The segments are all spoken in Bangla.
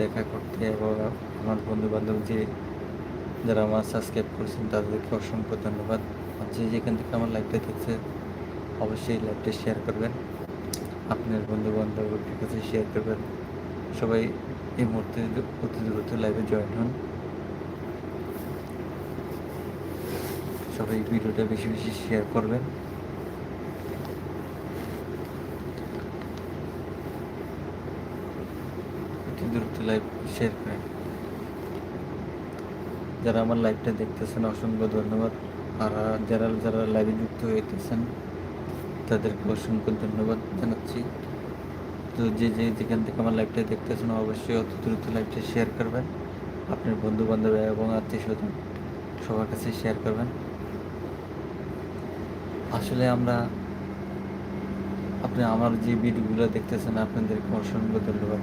দেখা করতে এবং আমার বন্ধু বান্ধব যে, যারা আমার সাবস্ক্রাইব করেছেন তাদেরকে অসংখ্য ধন্যবাদ। যে যেখান থেকে আমার লাইভটা দেখছে, অবশ্যই লাইভটা শেয়ার করবেন। আপনার বন্ধু বান্ধবের কাছে শেয়ার করবেন। সবাই এই মুহূর্তে অতি দ্রুত লাইভে জয়েন হন। সবাই ভিডিওটা বেশি বেশি শেয়ার করবেন অতি দ্রুত লাইভ শেয়ার করেন যারা আমার লাইভটা দেখতেছেন, অসংখ্য ধন্যবাদ। আর যারা যারা লাইভে যুক্ত হইতেছেন, তাদেরকে অসংখ্য ধন্যবাদ জানাচ্ছি। তো যে যে যেখান থেকে আমার লাইভটা দেখতেছেন, অবশ্যই অত দ্রুত লাইভটা শেয়ার করবেন। আপনার বন্ধু বান্ধব এবং আত্মীয় স্বজন সবার কাছে শেয়ার করবেন। আসলে আমরা, আপনি আমার যে ভিডিওগুলো দেখতেছেন, আপনাদেরকে অসংখ্য ধন্যবাদ।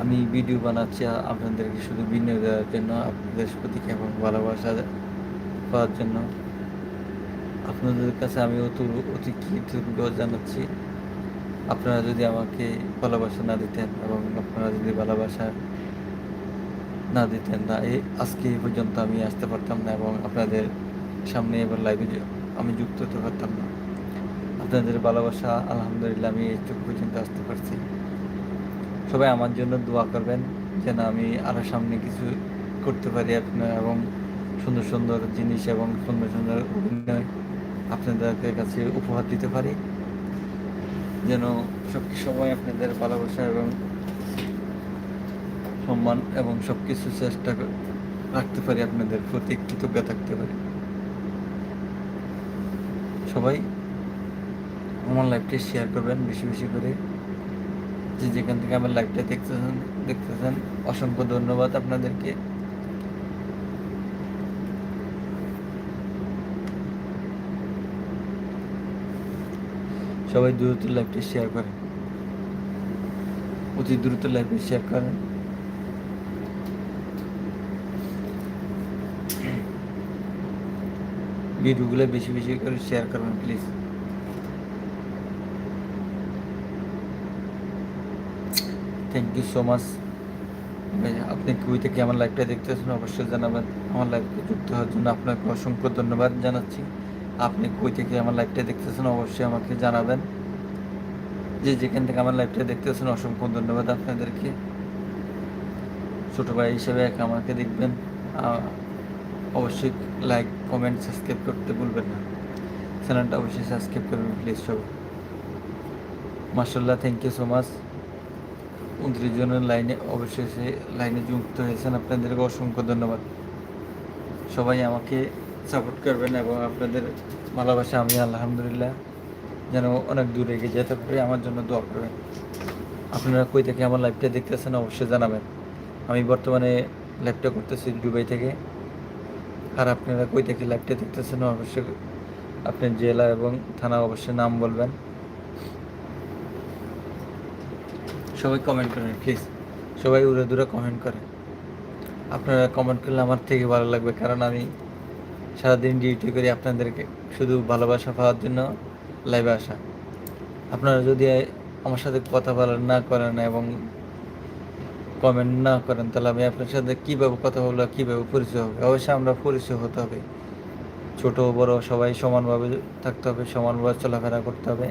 আমি ভিডিও বানাচ্ছি আপনাদেরকে শুধু বিনিয়োগ দেওয়ার জন্য, আপনাদের প্রতি কেমন ভালোবাসা পাওয়ার জন্য। আপনাদের কাছে আমি অতি অতি কৃতজ্ঞ জানাচ্ছি। আপনারা যদি আমাকে ভালোবাসা না দিতেন এবং আপনারা যদি ভালোবাসা না দিতেন, না এই আজকে এই পর্যন্ত আমি আসতে পারতাম না এবং আপনাদের সামনে এবার লাইভে আমি যুক্ত হতে পারতাম না। আপনাদের ভালোবাসা, আলহামদুলিল্লাহ, আমি এইটুকু পর্যন্ত আসতে পারছি। সবাই আমার জন্য দোয়া করবেন যেন আমি আরও সামনে কিছু করতে পারি আপনার এবং সুন্দর সুন্দর জিনিস এবং সুন্দর সুন্দর অভিনয় আপনাদের কাছে উপহার দিতে পারি। যেন সব সময় আপনাদের ভালোবাসা এবং সম্মান এবং সব কিছু চেষ্টা রাখতে পারি, আপনাদের প্রতি কৃতজ্ঞ থাকতে পারি। সবাই আমার লাইফটি শেয়ার করবেন বেশি বেশি করে। যে যেখান থেকে আমার লাইভটা দেখতেছেন দেখতেছেন, অসংখ্য ধন্যবাদ আপনাদেরকে। সবাই দ্রুত লাইভটি শেয়ার করেন। অতি দ্রুত লাইভটি শেয়ার করেন। ভিডিওগুলো বেশি বেশি করে শেয়ার করবেন please thank you so much আপনি কুই থেকে আমার লাইভটা দেখতেছেন? অবশ্যই জানাবেন। আমার লাইভকে যুক্ত হওয়ার জন্য আপনাকে অসংখ্য ধন্যবাদ জানাচ্ছি। আপনি কই থেকে আমার লাইভটা দেখতেছেন? অবশ্যই আমাকে জানাবেন। যে যেখান থেকে আমার লাইভটা দেখতেছেন, অসংখ্য ধন্যবাদ আপনাদেরকে। ছোট ভাই হিসেবে এক আমাকে দেখবেন। অবশ্যই লাইক কমেন্ট সাবস্ক্রাইব করতে ভুলবেন না। চ্যানেলটা অবশ্যই সাবস্ক্রাইব করবেন প্লিজ সবাই। মার্শাল্লাহ থ্যাংক ইউ সো মাচ উনত্রিশ জনের লাইনে অবশ্যই সে লাইনে যুক্ত হয়েছেন। আপনাদেরকে অসংখ্য ধন্যবাদ। সবাই আমাকে সাপোর্ট করবেন এবং আপনাদের ভালোবাসা আমি আলহামদুলিল্লাহ যেন অনেক দূরে এগিয়ে যেতে পারি আমার জন্য দোয়া করবেন। আপনারা কই থেকে আমার লাইভটা দেখতেছেন অবশ্যই জানাবেন। আমি বর্তমানে লাইভটা করতেছি দুবাই থেকে। আর আপনারা কই থেকে লাইভটা দেখতেছেন অবশ্যই আপনার জেলা এবং থানা অবশ্যই নাম বলবেন। সবাই কমেন্ট করেন প্লিজ সবাই উড়ে দূরে কমেন্ট করেন। আপনারা কমেন্ট করলে আমার থেকে ভালো লাগবে, কারণ আমি সারাদিন ডিউটি করি আপনাদেরকে, শুধু ভালোবাসা পাওয়ার জন্য লাইভে আসা। আপনারা যদি আমার সাথে কথা বলেন না করেন এবং কমেন্ট না করেন, তাহলে আমি আপনার সাথে কীভাবে কথা বলব কীভাবে পরিচয় হবে? অবশ্যই আমরা পরিচয় হতে হবে। ছোট, বড়, সবাই সমানভাবে থাকতে হবে, সমানভাবে চলাফেরা করতে হবে।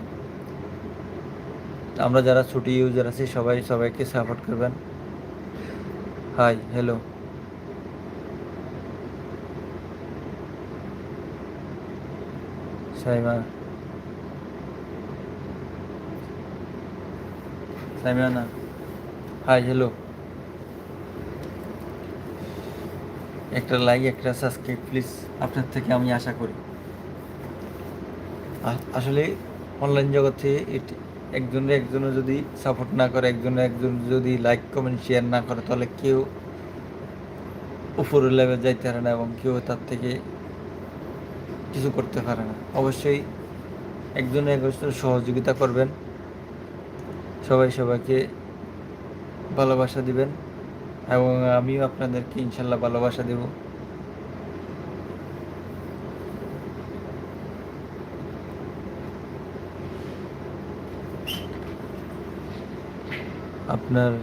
আমরা যারা ছুটি ইউজার আছি, সবাই সবাইকে সাপোর্ট করবেন। Hi hello Saima. Saimana. Hi hello একটা লাইক একটা সাবস্ক্রাইব প্লিজ আপনার থেকে আমি আশা করি। আসলে অনলাইন জগতে এটি একজনের একজনে যদি সাপোর্ট না করে, একজনের একজন যদি লাইক কমেন্ট শেয়ার না করে, তাহলে কেউ উপরের লেভেল যাইতে পারে না এবং কেউ তার থেকে কিছু করতে পারে না। অবশ্যই একজনে একজনের সহযোগিতা করবেন। সবাই সবাইকে ভালোবাসা দিবেন এবং আমিও আপনাদেরকে ইনশাল্লাহ ভালোবাসা দেব। আপনার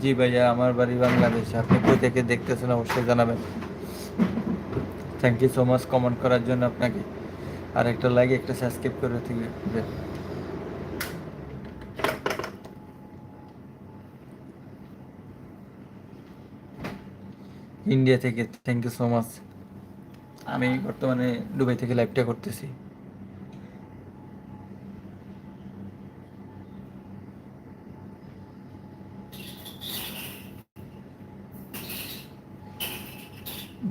জি ভাইয়া, আমার বাড়ি বাংলাদেশে। আপনি কই থেকে দেখতেছেন অবশ্যই জানাবেন। Thank you so much comment করার জন্য আপনাকে। আর একটা লাইক একটা সাবস্ক্রাইব করে দিবেন। ইন্ডিয়া থেকে থ্যাংক ইউ সো মাচ আমি বর্তমানে দুবাই থেকে লাইভটা করতেছি।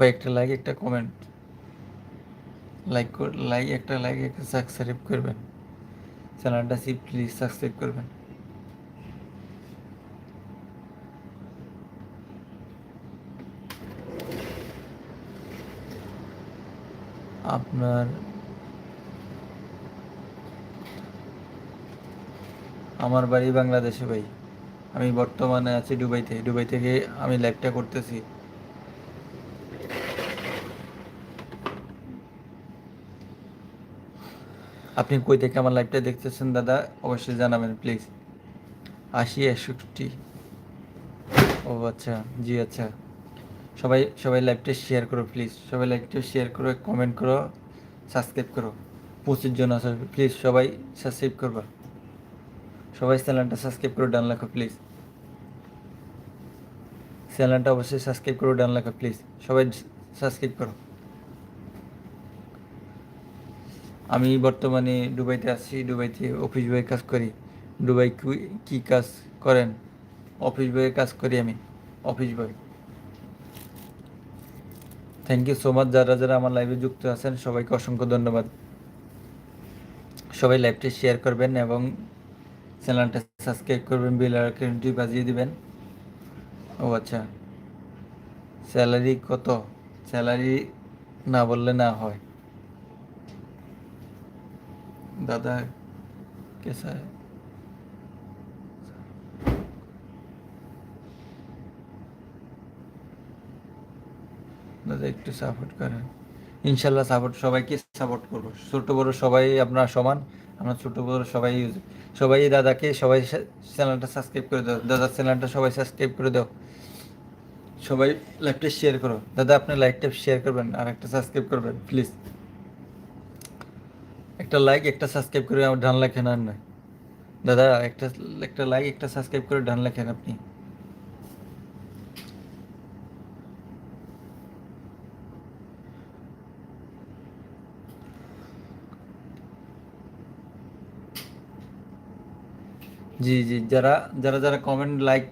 বা একটা লাইক একটা কমেন্ট লাইক লাইক একটা লাইক একটা সাবস্ক্রাইব করবেন। চ্যানেলটা সি প্লিজ সাবস্ক্রাইব করবেন। আপনার আমার বাড়ি বাংলাদেশে ভাই। আমি বর্তমানে আছি দুবাইতে। দুবাই থেকে আমি লাইভটা করতেছি। আপনি কই থেকে আমার লাইভটা দেখতেছেন, দাদা? অবশ্যই জানাবেন প্লিজ আশি একষট্টি। ও আচ্ছা। জি আচ্ছা। সবাই সবাই লাইভটা শেয়ার করো প্লিজ সবাই লাইভটা শেয়ার করো কমেন্ট করো সাবস্ক্রাইব করো। পঁচিশ জন আছে প্লিজ সবাই সাবস্ক্রাইব করবা। সবাই চ্যানেলটা সাবস্ক্রাইব করো, ডান লেখো প্লিজ চ্যানেলটা অবশ্যই সাবস্ক্রাইব করো, ডান লেখো প্লিজ সবাই সাবস্ক্রাইব করো। আমি বর্তমানে দুবাইতে আছি, দুবাইতে অফিস বয়ে কাজ করি। দুবাই কি- কাজ করেন? অফিস বয়ে কাজ করি আমি office boy thank you so much যারা যারা আমার লাইভে যুক্ত আছেন, সবাইকে অসংখ্য ধন্যবাদ। সবাই লাইভটি শেয়ার করবেন এবং চ্যানেলটা সাবস্ক্রাইব করবেন বেল আইকনটি বাজিয়ে দিবেন। ও আচ্ছা। স্যালারি কত? স্যালারি না বললে না হয়। দাদা कैसा है দাদা একটু সাপোর্ট করেন ইনশাল্লাহ সাপোর্ট সবাইকে সাপোর্ট করবো ছোট বড় সবাই আপনার সমান আমরা ছোট বড় সবাই সবাই দাদাকে সবাই চ্যানেলটা সাবস্ক্রাইব করে দাও দাদার চ্যানেলটা সবাই সাবস্ক্রাইব করে দাও সবাই লাইভটা শেয়ার করো দাদা আপনি লাইভটা শেয়ার করবেন আর একটা সাবস্ক্রাইব করবেন প্লিজ একটা লাইক একটা সাবস্ক্রাইব করে আমার ডান লেখেন আর না দাদা, একটা একটা লাইক একটা সাবস্ক্রাইব করে ডান লেখেন আপনি। জি জি, যারা যারা যারা comment like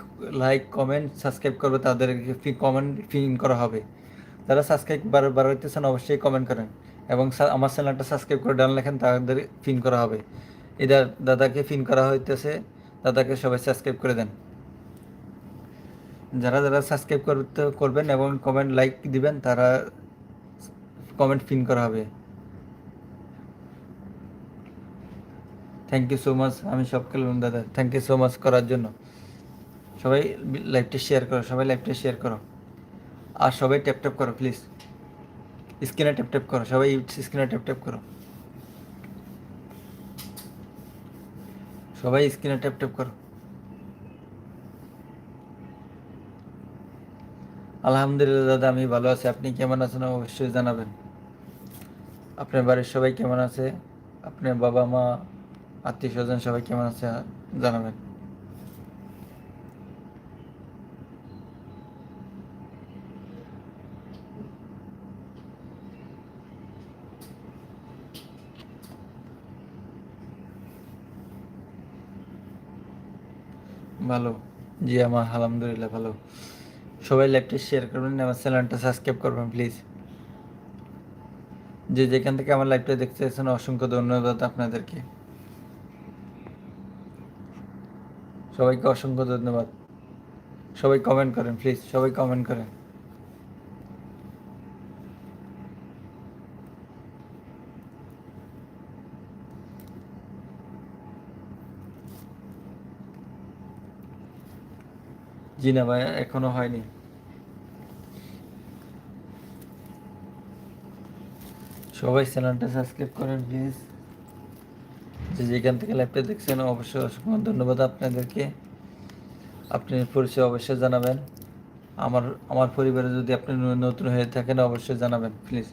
like comment subscribe করবে তাদেরকে কমেন্ট ফিন করা হবে। যারা সাবস্ক্রাইব বাড়াইতেছেন, অবশ্যই কমেন্ট করেন। এবং আমার চ্যানেলটা সাবস্ক্রাইব করে ডান লেখেন, তাদের ফিন করা হবে। এদের দাদাকে ফিন করা হইতেছে, দাদাকে সবাই সাবস্ক্রাইব করে দেন। যারা যারা সাবস্ক্রাইব করতে করবেন এবং কমেন্ট লাইক দিবেন, তারা কমেন্ট ফিন করা হবে। থ্যাংক ইউ সো মাচ আমি সব খেললাম, দাদা। থ্যাংক ইউ সো মাচ করার জন্য। সবাই লাইভটা শেয়ার করো, সবাই লাইভটা শেয়ার করো। আর সবাই ট্যাপ ট্যাপ করো প্লিজ স্ক্রিনে ট্যাপ ট্যাপ করো, সবাই স্ক্রিনে ট্যাপ ট্যাপ করো। সবাই স্ক্রিনে ট্যাপ ট্যাপ করো। আলহামদুলিল্লাহ দাদা, আমি ভালো আছি। আপনি কেমন আছেন অবশ্যই জানাবেন। আপনার বাড়ির সবাই কেমন আছে? আপনার বাবা মা আত্মীয় স্বজন সবাই কেমন আছে জানাবেন। ভালো। জি, আমার আলহামদুলিল্লাহ ভালো। সবাই লাইভটা শেয়ার করবেন, আমার চ্যানেলটা সাবস্ক্রাইব করবেন প্লিজ যে যেখান থেকে আমার লাইভটা দেখতে এসেছেন অসংখ্য ধন্যবাদ আপনাদেরকে। সবাইকে অসংখ্য ধন্যবাদ। সবাই কমেন্ট করেন প্লিজ সবাই কমেন্ট করেন। জি না ভাই এখনও হয়নি। সবাই চ্যানেলটা সাবস্ক্রাইব করেন প্লিজ যে যেখান থেকে লাইভটা দেখছেন, অবশ্যই অসংখ্য ধন্যবাদ আপনাদেরকে। আপনি পরিচয় অবশ্যই জানাবেন। আমার আমার পরিবারে যদি আপনি নতুন হয়ে থাকেন, অবশ্যই জানাবেন প্লিজ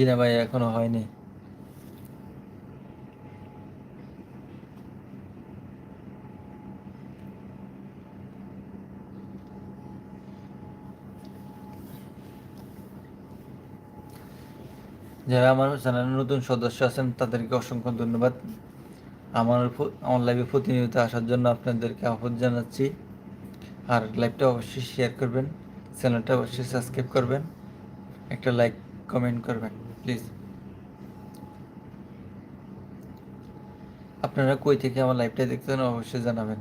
জি ভাই এখনও হয়নি। যারা আমার চ্যানেলের নতুন সদস্য আছেন, তাদেরকে অসংখ্য ধন্যবাদ। আমার আমার লাইভে প্রতিনিয়ত আসার জন্য আপনাদেরকে আহ্বান জানাচ্ছি। আর লাইভটা অবশ্যই শেয়ার করবেন চ্যানেলটা অবশ্যই সাবস্ক্রাইব করবেন, একটা লাইক কমেন্ট করবেন। প্লিজ আপনারা কই থেকে আমার লাইভটা দেখতেন অবশ্যই জানাবেন।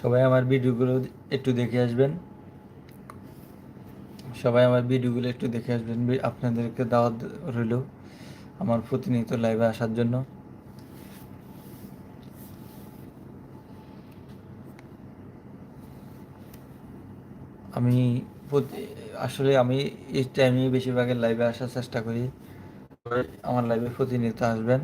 সবাই আমার ভিডিওগুলো একটু দেখে আসবেন। সবাই আমার ভিডিওগুলো একটু দেখে আসবেন। আপনাদেরকে দাওয়াত রইল আমার প্রতিনিয়ত লাইভে আসার জন্য। আমি আসলে আমি এই টাইমে বেশিরভাগের লাইভে আসার চেষ্টা করি। আমার লাইভে প্রতিনিয়ত আসবেন।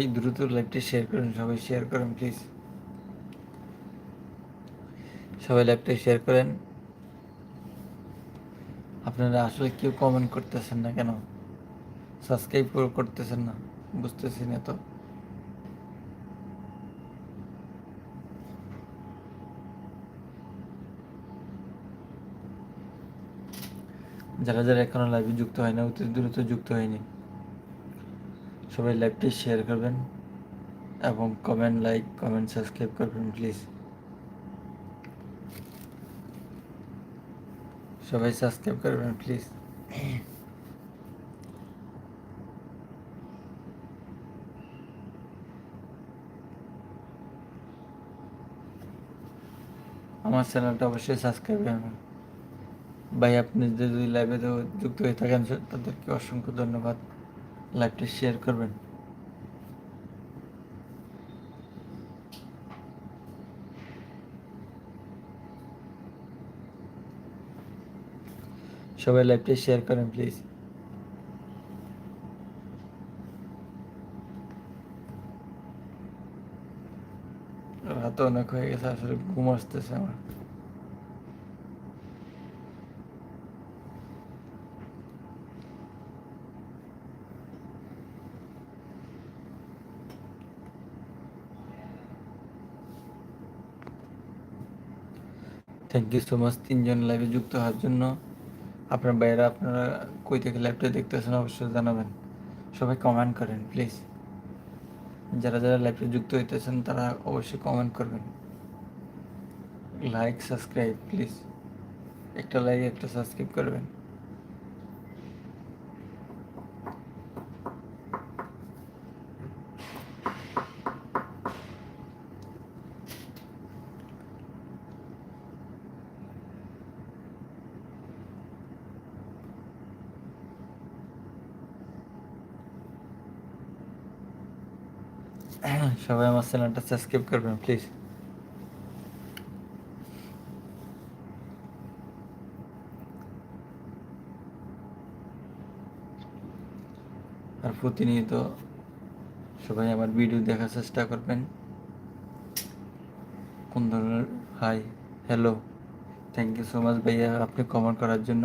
সবাই দ্রুত লাইভটি শেয়ার করুন, সবাই শেয়ার করেন প্লিজ সবাই লাইভটা শেয়ার করেন। আপনারা আসলে কেউ কমেন্ট করতেছেন না কেন? সাবস্ক্রাইব করতেছেন না, বুঝতেছি না তো। যারা যারা এখনও লাইভে যুক্ত হয় না, অতি দ্রুত যুক্ত হয়নি সবাই লাইভটি শেয়ার করবেন এবং কমেন্ট লাইক কমেন্ট সাবস্ক্রাইব করবেন প্লিজ সবাই সাবস্ক্রাইব করবেন প্লিজ আমার চ্যানেলটা অবশ্যই সাবস্ক্রাইব করবেন। ভাই, আপনি যদি লাইভে যুক্ত হয়ে থাকেন, তাদেরকে অসংখ্য ধন্যবাদ। লাইভটি শেয়ার করবেন সবাই লাইভটি শেয়ার করেন প্লিজ রাত অনেক হয়ে গেছে আসলে ঘুম আসতেছে আমার থ্যাংক ইউ সো মাচ তিনজন লাইভে যুক্ত হওয়ার জন্য আপনার বাইরে আপনারা কই থেকে লাইভটা দেখতেছেন অবশ্যই জানাবেন। সবাই কমেন্ট করেন প্লিজ যারা যারা লাইভে যুক্ত হইতেছেন, তারা অবশ্যই কমেন্ট করবেন। লাইক সাবস্ক্রাইব প্লিজ একটা লাইক একটা সাবস্ক্রাইব করবেন। সবাই আমার চ্যানেলটা সাবস্ক্রাইব করবেন প্লিজ আর প্রতিনিয়ত সবাই আমার ভিডিও দেখার চেষ্টা করবেন। কোন ধরনের hi hello thank you so much ভাইয়া, আপনি কমেন্ট করার জন্য।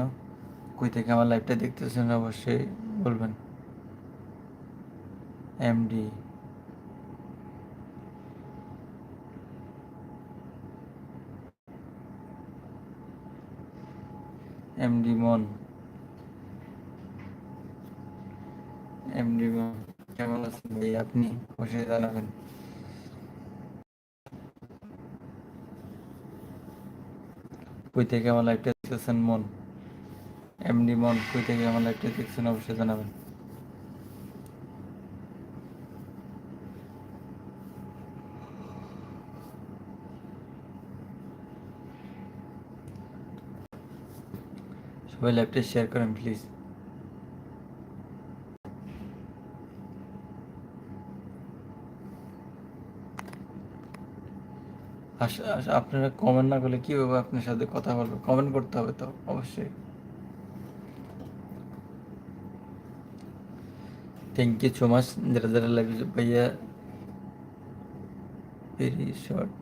কই থেকে আমার লাইভটা দেখতেছেন, অবশ্যই বলবেন। এমডি এমডি মন এমডি মন কেমন আছেন ভাই? আপনি অবশ্যই জানাবেন কই থেকে আমার লাইভটা দেখতেছেন, মন? এমডি মন কই থেকে আমার লাইভটা দেখছেন? অবশ্যই জানাবেন। সবাই লাইভটা শেয়ার করেন প্লিজ আপনারা কমেন্ট না করলে কীভাবে আপনার সাথে কথা বলব? কমেন্ট করতে হবে তো, অবশ্যই। থ্যাংক ইউ সো মাচ যারা যারা লাইভ ভাইয়া ভেরি শর্ট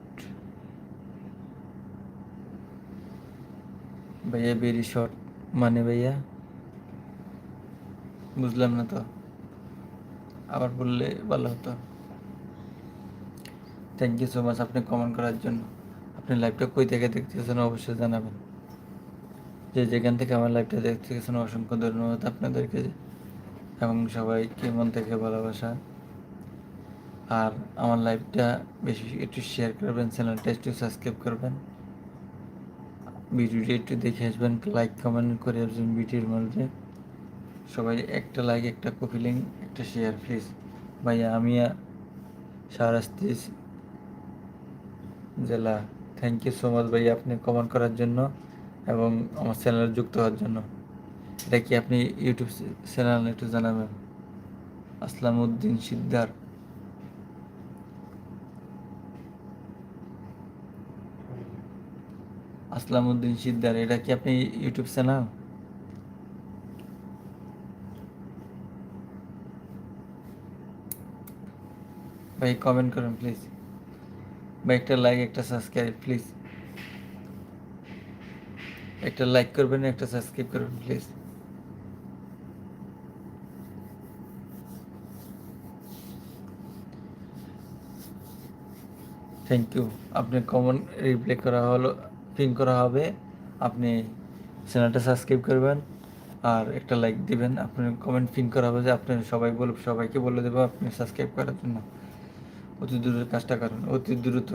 ভাইয়া ভেরি শর্ট মানে ভাইয়া? বুঝলাম না তো। আবার বললে ভালো হতো। থ্যাংক ইউ সো মাচ আপনি কমেন্ট করার জন্য। আপনি লাইভটা কই থেকে দেখতেছেন অবশ্যই জানাবেন। যে যেখান থেকে আমার লাইভটা দেখতেছেন অসংখ্য ধন্যবাদ আপনাদেরকে এবং সবাইকে মন থেকে ভালোবাসা। আর আমার লাইভটা বেশি একটু শেয়ার করবেন চ্যানেলটা একটু সাবস্ক্রাইব করবেন। ভিডিওটি একটু দেখে আসবেন লাইক কমেন্ট করে আসবেন ভিডিওর মধ্যে। সবাই একটা লাইক একটা কপি লিঙ্ক একটা শেয়ার প্লিজ ভাইয়া আমি শাহরাস্তি জেলা। থ্যাংক ইউ সো মাচ ভাই আপনি কমেন্ট করার জন্য এবং আমার চ্যানেলে যুক্ত হওয়ার জন্য। এটা কি আপনি ইউটিউব চ্যানেল একটু জানাবেন? আসলাম উদ্দিন সিদ্দার আসলাম উদ্দিন সিদ্দার এটা কি আপনি ইউটিউব চ্যানেল? ভাই কমেন্ট করেন প্লিজ ভাই, একটা লাইক একটা সাবস্ক্রাইব প্লিজ একটা লাইক করবেন, একটা সাবস্ক্রাইব করবেন প্লিজ থ্যাংক ইউ আপনি কমন রিপ্লাই করা হলো পিন করা হবে। আপনি চ্যানেলটা সাবস্ক্রাইব করবেন আর একটা লাইক দিবেন। আপনার কমেন্ট পিন করা হবে যে আপনি সবাই বল, সবাইকে বলে দেবো আপনি সাবস্ক্রাইব করার জন্য। অতি দ্রুত কাজটা করুন, অতি দ্রুত।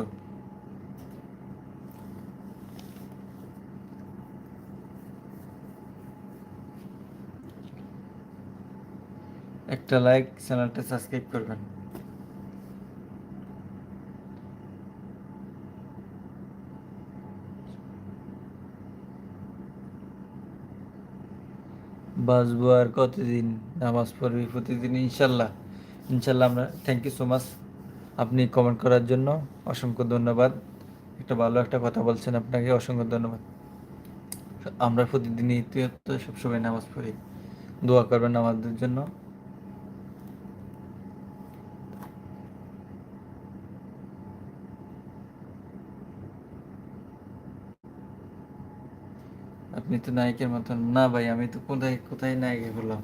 একটা লাইক চ্যানেলটা সাবস্ক্রাইব করবেন। বাঁচবো আর কতদিন? নামাজ পড়বি প্রতিদিন, ইনশাল্লাহ। ইনশাল্লাহ আমরা থ্যাংক ইউ সো মাচ আপনি কমেন্ট করার জন্য অসংখ্য ধন্যবাদ। একটা ভালো একটা কথা বলছেন আপনাকে, অসংখ্য ধন্যবাদ। আমরা প্রতিদিনই সবসময় নামাজ পড়ি। দোয়া করবেন আমাদের জন্য। আপনি তো নায়কের মতন। না ভাই, আমি তো কোথায় কোথায় নায়ক হলাম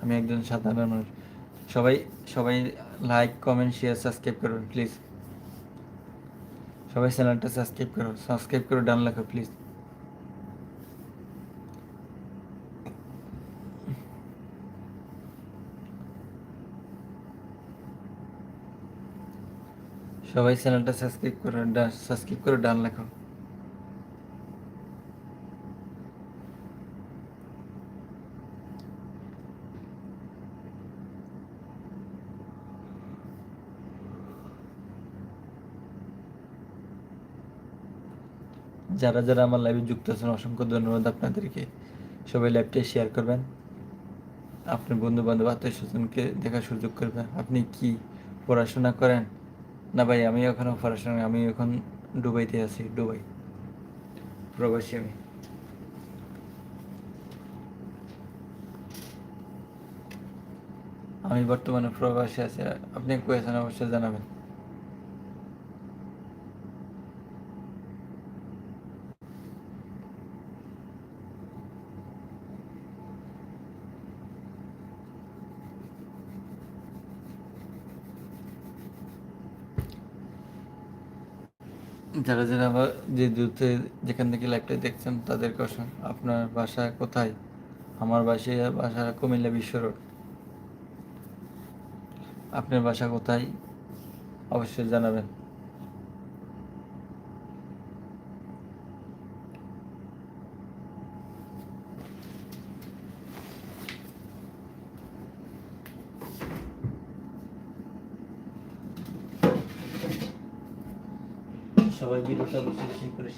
আমি একজন সাধারণ মানুষ। সবাই সবাই লাইক কমেন্ট শেয়ার সাবস্ক্রাইব করুন প্লিজ সবাই চ্যানেলটা সাবস্ক্রাইব করো। সাবস্ক্রাইব করে ডান লেখো প্লিজ সবাই চ্যানেলটা সাবস্ক্রাইব করো সাবস্ক্রাইব করে ডান লেখো। যারা যারা আমার লাইভে যুক্ত আছেন, অসংখ্য ধন্যবাদ আপনাদেরকে। সবাই লাইভটা শেয়ার করবেন। আপনার বন্ধু বান্ধব আত্মীয় স্বজনকে দেখার সুযোগ করবেন। আপনি কি পড়াশোনা করেন? না ভাই, আমি এখনও পড়াশোনা আমি এখন দুবাইতে আছি, দুবাই। প্রবাসী আমি। আমি বর্তমানে প্রবাসী আছি। আপনি কই আছেন? অবশ্যই জানাবেন। যারা যারা আবার যে দূরতে যেখান থেকে লাইভটা দেখছেন, তাদেরকে অসং, আপনার বাসা কোথায়? আমার বাসা বাসা কুমিল্লা বিশ্ব রোড। আপনার বাসা কোথায়? অবশ্যই জানাবেন সবাই ভিডিওটা বেশি বেশি করে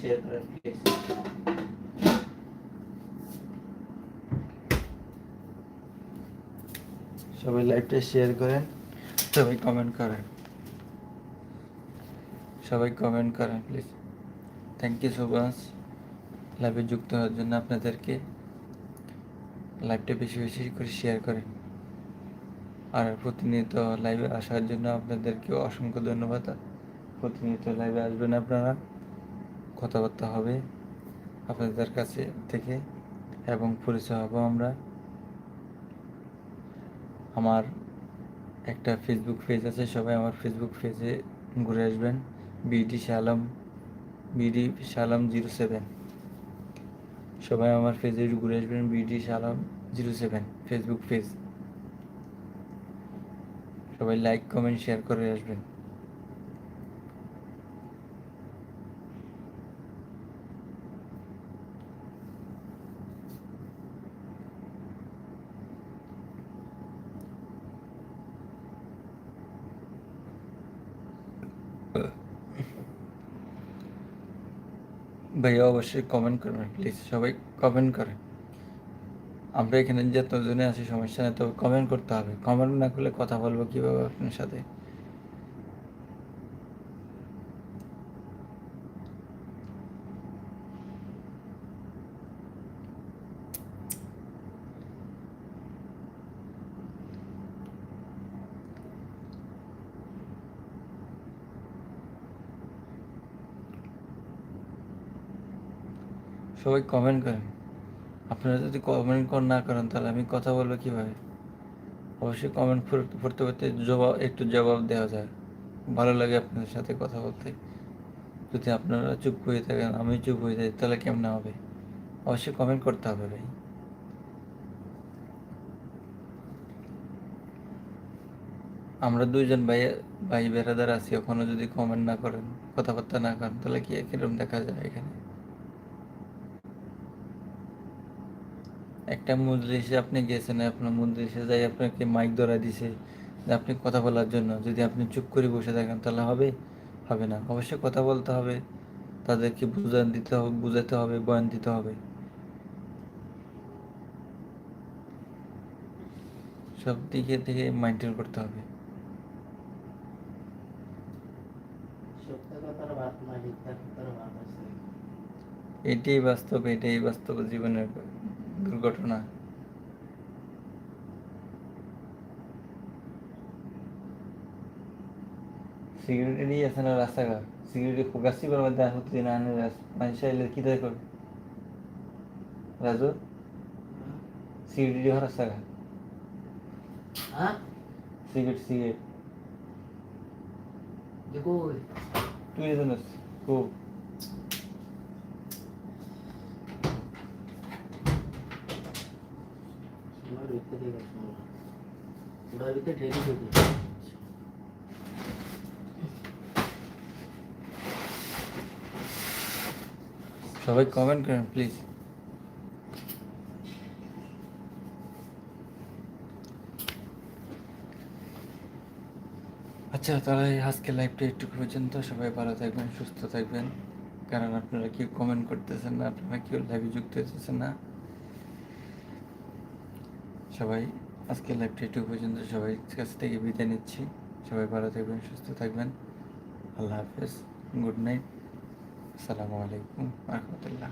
সবাই লাইভটা শেয়ার করেন। সবাই কমেন্ট করেন। সবাই কমেন্ট করেন please thank you so much লাইভে যুক্ত হওয়ার জন্য আপনাদেরকে লাইভটা বেশি বেশি করে শেয়ার করেন। আর প্রতিনিয়ত লাইভে আসার জন্য আপনাদেরকে অসংখ্য ধন্যবাদ। প্রতিনিয়ত লাইভে আসবেন আপনারা। কথাবার্তা হবে আপনাদের কাছে থেকে এবং পরিচয় হব আমরা। আমার একটা ফেসবুক পেজ আছে, সবাই আমার ফেসবুক পেজে ঘুরে আসবেন। BD Salam BD Salam zero seven সবাই আমার পেজে ঘুরে আসবেন BD শালম zero seven Facebook page সবাই লাইক কমেন্ট শেয়ার করে আসবেন। ভাইয়া অবশ্যই কমেন্ট করবেন প্লিজ সবাই কমেন্ট করেন। আমরা এখানে যে যতজনে আছি সমস্যা নেই তবে কমেন্ট করতে হবে। কমেন্ট না করলে কথা বলব কীভাবে আপনার সাথে? সবাই কমেন্ট করেন। আপনারা যদি কমেন্ট না করেন, তাহলে আমি কথা বলব কীভাবে? অবশ্যই কমেন্ট পড়তে পড়তে জবাব একটু জবাব দেওয়া যায়। ভালো লাগে আপনাদের সাথে কথা বলতে। যদি আপনারা চুপ হয়ে থাকেন, আমি চুপ হয়ে যাই তাহলে কেমন হবে? অবশ্যই কমেন্ট করতে হবে ভাই। আমরা দুইজন ভাই ভাই বেড়াদার আছি ওখানে যদি কমেন্ট না করেন, কথাবার্তা না করেন, তাহলে কি কীরকম দেখা যায় এখানে? একটা মজলিসে আপনি গেছেন, আপনার মজলিসে যাই আপনাকে মাইক ধরা দিছে আপনি কথা বলার জন্য। যদি আপনি চুপ করে বসে থাকেন, তাহলে হবে? হবে না। অবশ্যই কথা বলতে হবে। তাদেরকে বুঝান দিতে হবে, বুঝাতে হবে, বয়ান দিতে হবে। সব দিকে থেকে মেনটেন করতে হবে। এটাই বাস্তব এটাই বাস্তব জীবনের দুর্ঘটনা। সিকিউরিটি আছে না রাস্তাঘাট। সিকিউরিটি ফোকাসই করবে দেখা হচ্ছে না মানুষ এলে কি দেয় করবে রাজু? সিকিউরিটি হওয়ার রাস্তাঘাট। Cigarette cigarette. তুই জানিস খুব সবাই কমেন্ট করেন প্লিজ আচ্ছা তাহলে আজকে লাইভটা একটু পর্যন্ত সবাই ভালো থাকবেন, সুস্থ থাকবেন। কারণ আপনারা কেউ কমেন্ট করতেছেন না, আপনারা কেউ লাইভে যুক্ত হতেছেন না। সবাই আজকে লাইভটা একটু পর্যন্ত সবাই কাছ থেকে বিদায় নিচ্ছি। সবাই ভালো থাকবেন, সুস্থ থাকবেন। আল্লাহ হাফেজ গুড নাইট আসসালামু আলাইকুম, রহমতুল্লাহ।